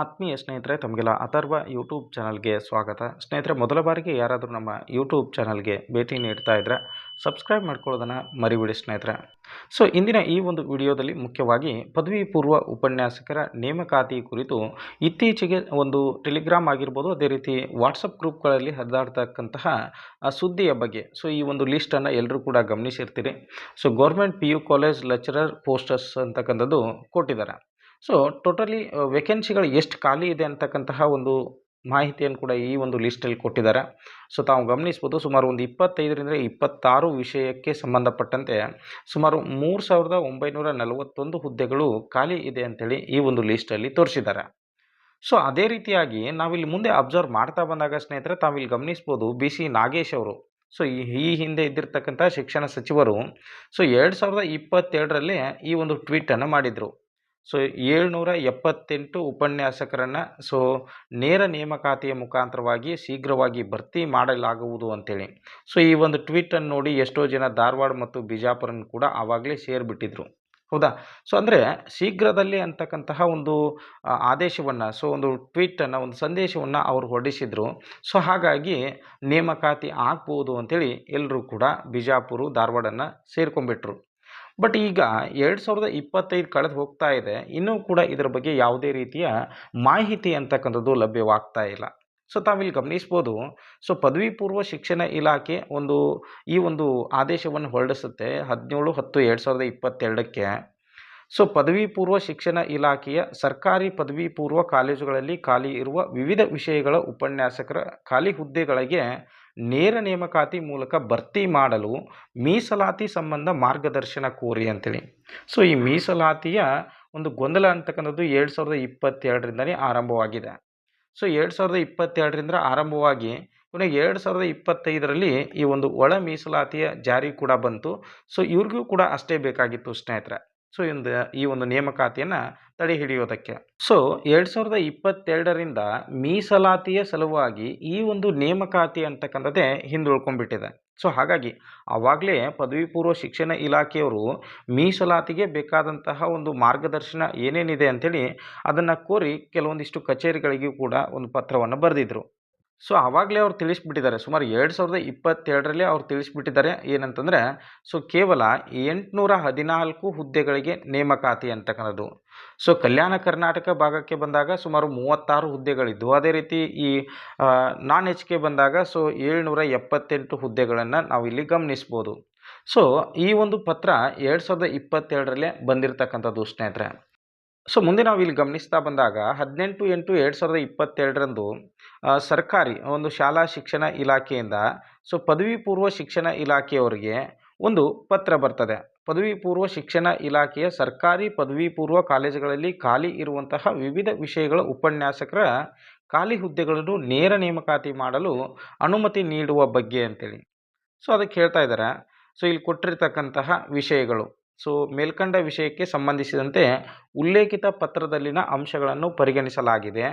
ಆತ್ಮೀಯ ಸ್ನೇಹಿತರೆ, ತಮಗೆಲ್ಲ ಅಥರ್ವ ಯೂಟ್ಯೂಬ್ ಚಾನಲ್ಗೆ ಸ್ವಾಗತ. ಸ್ನೇಹಿತರೆ, ಮೊದಲ ಬಾರಿಗೆ ಯಾರಾದರೂ ನಮ್ಮ ಯೂಟ್ಯೂಬ್ ಚಾನಲ್ಗೆ ಭೇಟಿ ನೀಡ್ತಾ ಇದ್ದರೆ ಸಬ್ಸ್ಕ್ರೈಬ್ ಮಾಡ್ಕೊಳ್ಳೋದನ್ನು ಮರಿಬಿಡಿ ಸ್ನೇಹಿತರೆ. ಸೊ ಇಂದಿನ ಈ ಒಂದು ವಿಡಿಯೋದಲ್ಲಿ ಮುಖ್ಯವಾಗಿ ಪದವಿ ಪೂರ್ವ ಉಪನ್ಯಾಸಕರ ನೇಮಕಾತಿ ಕುರಿತು ಇತ್ತೀಚೆಗೆ ಒಂದು ಟೆಲಿಗ್ರಾಮ್ ಆಗಿರ್ಬೋದು, ಅದೇ ರೀತಿ ವಾಟ್ಸಪ್ ಗ್ರೂಪ್ಗಳಲ್ಲಿ ಹರಿದಾಡ್ತಕ್ಕಂತಹ ಸುದ್ದಿಯ ಬಗ್ಗೆ. ಸೊ ಈ ಒಂದು ಲಿಸ್ಟನ್ನು ಎಲ್ಲರೂ ಕೂಡ ಗಮನಿಸಿರ್ತೀರಿ. So government P U college lecturer posters ಅಂತಕ್ಕಂಥದ್ದು ಕೊಟ್ಟಿದ್ದಾರೆ. ಸೊ ಟೋಟಲಿ ವೇಕೆನ್ಸಿಗಳು ಎಷ್ಟು ಖಾಲಿ ಇದೆ ಅಂತಕ್ಕಂತಹ ಒಂದು ಮಾಹಿತಿಯನ್ನು ಕೂಡ ಈ ಒಂದು ಲಿಸ್ಟಲ್ಲಿ ಕೊಟ್ಟಿದ್ದಾರೆ. ಸೊ ತಾವು ಗಮನಿಸ್ಬೋದು, ಸುಮಾರು ಒಂದು ಇಪ್ಪತ್ತೈದರಿಂದ ಇಪ್ಪತ್ತಾರು ವಿಷಯಕ್ಕೆ ಸಂಬಂಧಪಟ್ಟಂತೆ ಸುಮಾರು ಮೂರು ಸಾವಿರದ ಒಂಬೈನೂರ ನಲವತ್ತೊಂದು ಹುದ್ದೆಗಳು ಖಾಲಿ ಇದೆ ಅಂತೇಳಿ ಈ ಒಂದು ಲಿಸ್ಟಲ್ಲಿ ತೋರಿಸಿದ್ದಾರೆ. ಸೊ ಅದೇ ರೀತಿಯಾಗಿ ನಾವಿಲ್ಲಿ ಮುಂದೆ ಅಬ್ಸರ್ವ್ ಮಾಡ್ತಾ ಬಂದಾಗ ಸ್ನೇಹಿತರೆ, ತಾವಿಲ್ಲಿ ಗಮನಿಸ್ಬೋದು ಬಿ ಸಿ ನಾಗೇಶ್ ಅವರು. ಸೊ ಈ ಈ ಹಿಂದೆ ಇದ್ದಿರ್ತಕ್ಕಂಥ ಶಿಕ್ಷಣ ಸಚಿವರು, ಸೊ ಎರಡು ಸಾವಿರದ ಇಪ್ಪತ್ತೆರಡರಲ್ಲಿ ಈ ಒಂದು ಟ್ವೀಟನ್ನು ಮಾಡಿದರು. ಸೊ ಏಳ್ನೂರ ಎಪ್ಪತ್ತೆಂಟು ಉಪನ್ಯಾಸಕರನ್ನು ಸೊ ನೇರ ನೇಮಕಾತಿಯ ಮುಖಾಂತರವಾಗಿ ಶೀಘ್ರವಾಗಿ ಭರ್ತಿ ಮಾಡಲಾಗುವುದು ಅಂತೇಳಿ. ಸೊ ಈ ಒಂದು ಟ್ವೀಟನ್ನು ನೋಡಿ ಎಷ್ಟೋ ಜನ ಧಾರವಾಡ ಮತ್ತು ಬಿಜಾಪುರನ್ನು ಕೂಡ ಆವಾಗಲೇ ಸೇರಿಬಿಟ್ಟಿದ್ರು. ಹೌದಾ? ಸೊ ಅಂದರೆ ಶೀಘ್ರದಲ್ಲಿ ಅಂತಕ್ಕಂತಹ ಒಂದು ಆದೇಶವನ್ನು ಸೊ ಒಂದು ಟ್ವೀಟನ್ನು ಒಂದು ಸಂದೇಶವನ್ನು ಅವರು ಹೊರಡಿಸಿದ್ರು. ಸೊ ಹಾಗಾಗಿ ನೇಮಕಾತಿ ಆಗ್ಬೋದು ಅಂಥೇಳಿ ಎಲ್ಲರೂ ಕೂಡ ಬಿಜಾಪುರ, ಧಾರವಾಡನ್ನು ಸೇರ್ಕೊಂಡ್ಬಿಟ್ರು. ಬಟ್ ಈಗ ಎರಡು ಸಾವಿರದ ಇಪ್ಪತ್ತೈದು ಕಳೆದು ಹೋಗ್ತಾ ಇದೆ. ಇನ್ನೂ ಕೂಡ ಇದರ ಬಗ್ಗೆ ಯಾವುದೇ ರೀತಿಯ ಮಾಹಿತಿ ಅಂತಕ್ಕಂಥದ್ದು ಲಭ್ಯವಾಗ್ತಾ ಇಲ್ಲ. ಸೊ ತಾವಿಲ್ಲಿ ಗಮನಿಸ್ಬೋದು. ಸೊ ಪದವಿ ಪೂರ್ವ ಶಿಕ್ಷಣ ಇಲಾಖೆ ಒಂದು, ಈ ಒಂದು ಆದೇಶವನ್ನು ಹೊರಡಿಸುತ್ತೆ ಹದಿನೇಳು ಹತ್ತು ಎರಡು ಸಾವಿರದ ಇಪ್ಪತ್ತೆರಡಕ್ಕೆ. ಸೊ ಪದವಿ ಪೂರ್ವ ಶಿಕ್ಷಣ ಇಲಾಖೆಯ ಸರ್ಕಾರಿ ಪದವಿ ಪೂರ್ವ ಕಾಲೇಜುಗಳಲ್ಲಿ ಖಾಲಿ ಇರುವ ವಿವಿಧ ವಿಷಯಗಳ ಉಪನ್ಯಾಸಕರ ಖಾಲಿ ಹುದ್ದೆಗಳಿಗೆ ನೇರ ನೇಮಕಾತಿ ಮೂಲಕ ಭರ್ತಿ ಮಾಡಲು ಮೀಸಲಾತಿ ಸಂಬಂಧ ಮಾರ್ಗದರ್ಶನ ಕೋರಿ ಅಂತೇಳಿ. ಸೊ ಈ ಮೀಸಲಾತಿಯ ಒಂದು ಗೊಂದಲ ಅಂತಕ್ಕಂಥದ್ದು ಎರಡು ಸಾವಿರದ ಇಪ್ಪತ್ತೆರಡರಿಂದಲೇ ಆರಂಭವಾಗಿದೆ. ಸೊ ಎರಡು ಸಾವಿರದ ಇಪ್ಪತ್ತೆರಡರಿಂದ ಆರಂಭವಾಗಿ, ಕೊನೆಗೆ ಎರಡು ಸಾವಿರದ ಇಪ್ಪತ್ತೈದರಲ್ಲಿ ಈ ಒಂದು ಒಳ ಮೀಸಲಾತಿಯ ಜಾರಿ ಕೂಡ ಬಂತು. ಸೊ ಇವ್ರಿಗೂ ಕೂಡ ಅಷ್ಟೇ ಬೇಕಾಗಿತ್ತು ಸ್ನೇಹಿತರೆ. ಸೊ, ಇಂದ ಈ ಒಂದು ನೇಮಕಾತಿಯನ್ನು ತಡೆ ಹಿಡಿಯೋದಕ್ಕೆ ಸೊ, ಎರಡು ಸಾವಿರದ ಇಪ್ಪತ್ತೆರಡರಿಂದ ಮೀಸಲಾತಿಯ ಸಲುವಾಗಿ ಈ ಒಂದು ನೇಮಕಾತಿ ಅಂತಕ್ಕಂಥದ್ದೇ ಹಿಂದುಳ್ಕೊಂಡ್ಬಿಟ್ಟಿದೆ ಸೊ, ಹಾಗಾಗಿ ಆವಾಗಲೇ ಪದವಿ ಪೂರ್ವ ಶಿಕ್ಷಣ ಇಲಾಖೆಯವರು ಮೀಸಲಾತಿಗೆ ಬೇಕಾದಂತಹ ಒಂದು ಮಾರ್ಗದರ್ಶನ ಏನೇನಿದೆ ಅಂಥೇಳಿ ಅದನ್ನು ಕೋರಿ ಕೆಲವೊಂದಿಷ್ಟು ಕಚೇರಿಗಳಿಗೂ ಕೂಡ ಒಂದು ಪತ್ರವನ್ನು ಬರೆದಿದ್ರು. ಸೊ ಆವಾಗಲೇ ಅವ್ರು ತಿಳಿಸ್ಬಿಟ್ಟಿದ್ದಾರೆ. ಸುಮಾರು ಎರಡು ಸಾವಿರದ ಇಪ್ಪತ್ತೆರಡರಲ್ಲಿ ಅವ್ರು ತಿಳಿಸ್ಬಿಟ್ಟಿದ್ದಾರೆ. ಏನಂತಂದರೆ, ಸೊ, ಕೇವಲ ಎಂಟುನೂರ ಹದಿನಾಲ್ಕು ಹುದ್ದೆಗಳಿಗೆ ನೇಮಕಾತಿ ಅಂತಕ್ಕಂಥದ್ದು ಸೊ, ಕಲ್ಯಾಣ ಕರ್ನಾಟಕ ಭಾಗಕ್ಕೆ ಬಂದಾಗ ಸುಮಾರು ಮೂವತ್ತಾರು ಹುದ್ದೆಗಳಿದ್ದವು ಅದೇ ರೀತಿ ಈ ನಾನ್ ಎಚ್ ಕೆ ಬಂದಾಗ ಸೊ, ಏಳ್ನೂರ ಎಪ್ಪತ್ತೆಂಟು ಹುದ್ದೆಗಳನ್ನು ನಾವು ಇಲ್ಲಿ ಗಮನಿಸ್ಬೋದು. ಸೊ, ಈ ಒಂದು ಪತ್ರ ಎರಡು ಸಾವಿರದ ಇಪ್ಪತ್ತೆರಡರಲ್ಲೇ ಬಂದಿರತಕ್ಕಂಥದ್ದು, ಸ್ನೇಹಿತರೆ. ಸೊ, ಮುಂದೆ ನಾವು ಇಲ್ಲಿ ಗಮನಿಸ್ತಾ ಬಂದಾಗ ಹದಿನೆಂಟು ಎಂಟು ಎರಡು ಸಾವಿರದ ಇಪ್ಪತ್ತೆರಡರಂದು ಸರ್ಕಾರಿ ಒಂದು ಶಾಲಾ ಶಿಕ್ಷಣ ಇಲಾಖೆಯಿಂದ, ಸೊ, ಪದವಿ ಪೂರ್ವ ಶಿಕ್ಷಣ ಇಲಾಖೆಯವರಿಗೆ ಒಂದು ಪತ್ರ ಬರ್ತದೆ. ಪದವಿ ಪೂರ್ವ ಶಿಕ್ಷಣ ಇಲಾಖೆಯ ಸರ್ಕಾರಿ ಪದವಿ ಪೂರ್ವ ಕಾಲೇಜುಗಳಲ್ಲಿ ಖಾಲಿ ಇರುವಂತಹ ವಿವಿಧ ವಿಷಯಗಳ ಉಪನ್ಯಾಸಕರ ಖಾಲಿ ಹುದ್ದೆಗಳನ್ನು ನೇರ ನೇಮಕಾತಿ ಮಾಡಲು ಅನುಮತಿ ನೀಡುವ ಬಗ್ಗೆ ಅಂತೇಳಿ. ಸೊ, ಅದಕ್ಕೆ ಹೇಳ್ತಾ ಇದ್ದಾರೆ. ಸೊ, ಇಲ್ಲಿ ಕೊಟ್ಟಿರ್ತಕ್ಕಂತಹ ವಿಷಯಗಳು. ಸೊ, ಮೇಲ್ಕಂಡ ವಿಷಯಕ್ಕೆ ಸಂಬಂಧಿಸಿದಂತೆ ಉಲ್ಲೇಖಿತ ಪತ್ರದಲ್ಲಿನ ಅಂಶಗಳನ್ನು ಪರಿಗಣಿಸಲಾಗಿದೆ.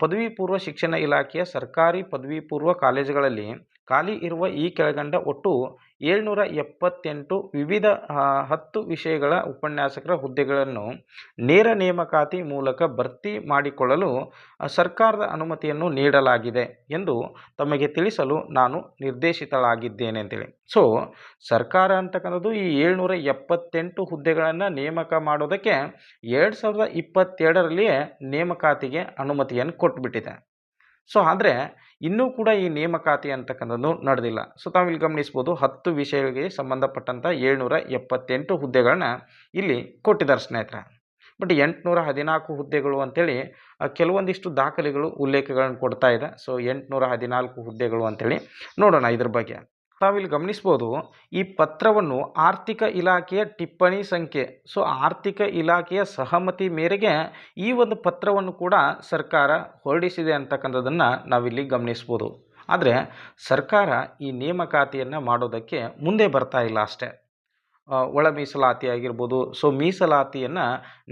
ಪದವಿ ಪೂರ್ವ ಶಿಕ್ಷಣ ಇಲಾಖೆಯ ಸರ್ಕಾರಿ ಪದವಿ ಪೂರ್ವ ಕಾಲೇಜುಗಳಲ್ಲಿ ಖಾಲಿ ಇರುವ ಈ ಕೆಳಗಂಡ ಒಟ್ಟು ಏಳ್ನೂರ ಎಪ್ಪತ್ತೆಂಟು ವಿವಿಧ ಹತ್ತು ವಿಷಯಗಳ ಉಪನ್ಯಾಸಕರ ಹುದ್ದೆಗಳನ್ನು ನೇರ ನೇಮಕಾತಿ ಮೂಲಕ ಭರ್ತಿ ಮಾಡಿಕೊಳ್ಳಲು ಸರ್ಕಾರದ ಅನುಮತಿಯನ್ನು ನೀಡಲಾಗಿದೆ ಎಂದು ತಮಗೆ ತಿಳಿಸಲು ನಾನು ನಿರ್ದೇಶಿತಳಾಗಿದ್ದೇನೆ ಅಂತೇಳಿ. ಸೊ ಸರ್ಕಾರ ಅಂತಕ್ಕಂಥದ್ದು ಈ ಏಳ್ನೂರ ಎಪ್ಪತ್ತೆಂಟು ಹುದ್ದೆಗಳನ್ನು ನೇಮಕ ಮಾಡೋದಕ್ಕೆ ಎರಡು ಸಾವಿರದ ಇಪ್ಪತ್ತೆರಡರಲ್ಲಿಯೇ ನೇಮಕಾತಿಗೆ ಅನುಮತಿಯನ್ನು ಕೊಟ್ಬಿಟ್ಟಿದೆ. ಸೊ ಆದರೆ ಇನ್ನೂ ಕೂಡ ಈ ನೇಮಕಾತಿ ಅಂತಕ್ಕಂಥದ್ದು ನಡೆದಿಲ್ಲ. ಸೊ ತಾವಿಲ್ಲಿ ಗಮನಿಸ್ಬೋದು ಹತ್ತು ವಿಷಯಗಳಿಗೆ ಸಂಬಂಧಪಟ್ಟಂಥ ಏಳ್ನೂರ ಎಪ್ಪತ್ತೆಂಟು ಹುದ್ದೆಗಳನ್ನ ಇಲ್ಲಿ ಕೊಟ್ಟಿದ್ದಾರೆ ಸ್ನೇಹಿತರೆ. ಬಟ್ ಎಂಟುನೂರ ಹದಿನಾಲ್ಕು ಹುದ್ದೆಗಳು ಅಂಥೇಳಿ ಕೆಲವೊಂದಿಷ್ಟು ದಾಖಲೆಗಳು ಉಲ್ಲೇಖಗಳನ್ನು ಕೊಡ್ತಾ ಇದೆ. ಸೊ ಎಂಟುನೂರ ಹದಿನಾಲ್ಕು ಹುದ್ದೆಗಳು ಅಂಥೇಳಿ ನೋಡೋಣ ಇದ್ರ ಬಗ್ಗೆ. ತಾವಿಲ್ಲಿ ಗಮನಿಸ್ಬೋದು, ಈ ಪತ್ರವನ್ನು ಆರ್ಥಿಕ ಇಲಾಖೆಯ ಟಿಪ್ಪಣಿ ಸಂಖ್ಯೆ, ಸೊ ಆರ್ಥಿಕ ಇಲಾಖೆಯ ಸಹಮತಿ ಮೇರೆಗೆ ಈ ಒಂದು ಪತ್ರವನ್ನು ಕೂಡ ಸರ್ಕಾರ ಹೊರಡಿಸಿದೆ ಅಂತಕ್ಕಂಥದ್ದನ್ನು ನಾವಿಲ್ಲಿ ಗಮನಿಸ್ಬೋದು. ಆದರೆ ಸರ್ಕಾರ ಈ ನೇಮಕಾತಿಯನ್ನು ಮಾಡೋದಕ್ಕೆ ಮುಂದೆ ಬರ್ತಾ ಇಲ್ಲ ಅಷ್ಟೇ. ಒಳ ಮೀಸಲಾತಿ ಆಗಿರ್ಬೋದು, ಸೊ ಮೀಸಲಾತಿಯನ್ನು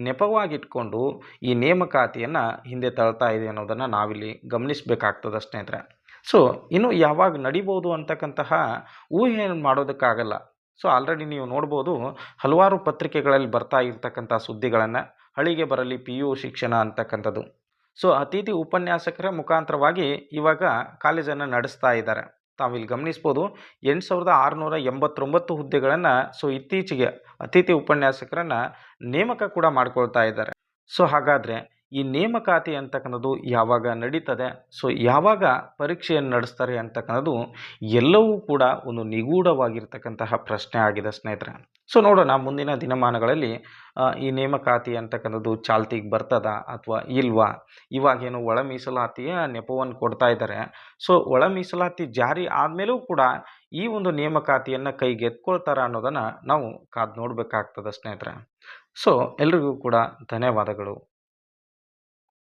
ನೆಪವಾಗಿಟ್ಕೊಂಡು ಈ ನೇಮಕಾತಿಯನ್ನು ಹಿಂದೆ ತಳ್ತಾ ಇದೆ ಅನ್ನೋದನ್ನು ನಾವಿಲ್ಲಿ ಗಮನಿಸಬೇಕಾಗ್ತದೆ ಸ್ನೇಹಿತರೆ. ಸೊ ಇನ್ನು ಯಾವಾಗ ನಡಿಬೋದು ಅಂತಕ್ಕಂತಹ ಊಹೆಯನ್ನು ಮಾಡೋದಕ್ಕಾಗಲ್ಲ. ಸೊ ಆಲ್ರೆಡಿ ನೀವು ನೋಡ್ಬೋದು ಹಲವಾರು ಪತ್ರಿಕೆಗಳಲ್ಲಿ ಬರ್ತಾ ಇರ್ತಕ್ಕಂಥ ಸುದ್ದಿಗಳನ್ನು, ಹಳಿಗೆ ಬರಲಿ ಪಿ ಯು ಶಿಕ್ಷಣ ಅಂತಕ್ಕಂಥದ್ದು. ಸೊ ಅತಿಥಿ ಉಪನ್ಯಾಸಕರ ಮುಖಾಂತರವಾಗಿ ಇವಾಗ ಕಾಲೇಜನ್ನು ನಡೆಸ್ತಾ ಇದ್ದಾರೆ. ತಾವಿಲ್ಲಿ ಗಮನಿಸ್ಬೋದು ಎಂಟು ಸಾವಿರದ ಆರುನೂರ ಎಂಬತ್ತೊಂಬತ್ತು ಹುದ್ದೆಗಳನ್ನು ಸೊ ಇತ್ತೀಚೆಗೆ ಅತಿಥಿ ಉಪನ್ಯಾಸಕರನ್ನು ನೇಮಕ ಕೂಡ ಮಾಡ್ಕೊಳ್ತಾ ಇದ್ದಾರೆ. ಸೊ ಹಾಗಾದರೆ ಈ ನೇಮಕಾತಿ ಅಂತಕ್ಕಂಥದ್ದು ಯಾವಾಗ ನಡೀತದೆ? ಸೊ ಯಾವಾಗ ಪರೀಕ್ಷೆಯನ್ನು ನಡೆಸ್ತಾರೆ ಅಂತಕ್ಕಂಥದ್ದು ಎಲ್ಲವೂ ಕೂಡ ಒಂದು ನಿಗೂಢವಾಗಿರ್ತಕ್ಕಂತಹ ಪ್ರಶ್ನೆ ಆಗಿದೆ ಸ್ನೇಹಿತರೆ. ಸೊ ನೋಡೋಣ ಮುಂದಿನ ದಿನಮಾನಗಳಲ್ಲಿ ಈ ನೇಮಕಾತಿ ಅಂತಕ್ಕಂಥದ್ದು ಚಾಲ್ತಿಗೆ ಬರ್ತದ ಅಥವಾ ಇಲ್ವಾ? ಇವಾಗೇನು ಒಳ ಮೀಸಲಾತಿಯ ನೆಪವನ್ನು ಕೊಡ್ತಾ ಇದ್ದಾರೆ. ಸೊ ಒಳ ಮೀಸಲಾತಿ ಜಾರಿ ಆದಮೇಲೂ ಕೂಡ ಈ ಒಂದು ನೇಮಕಾತಿಯನ್ನು ಕೈಗೆತ್ಕೊಳ್ತಾರ ಅನ್ನೋದನ್ನು ನಾವು ಕಾದು ನೋಡಬೇಕಾಗ್ತದೆ ಸ್ನೇಹಿತರೆ. ಸೊ ಎಲ್ರಿಗೂ ಕೂಡ ಧನ್ಯವಾದಗಳು.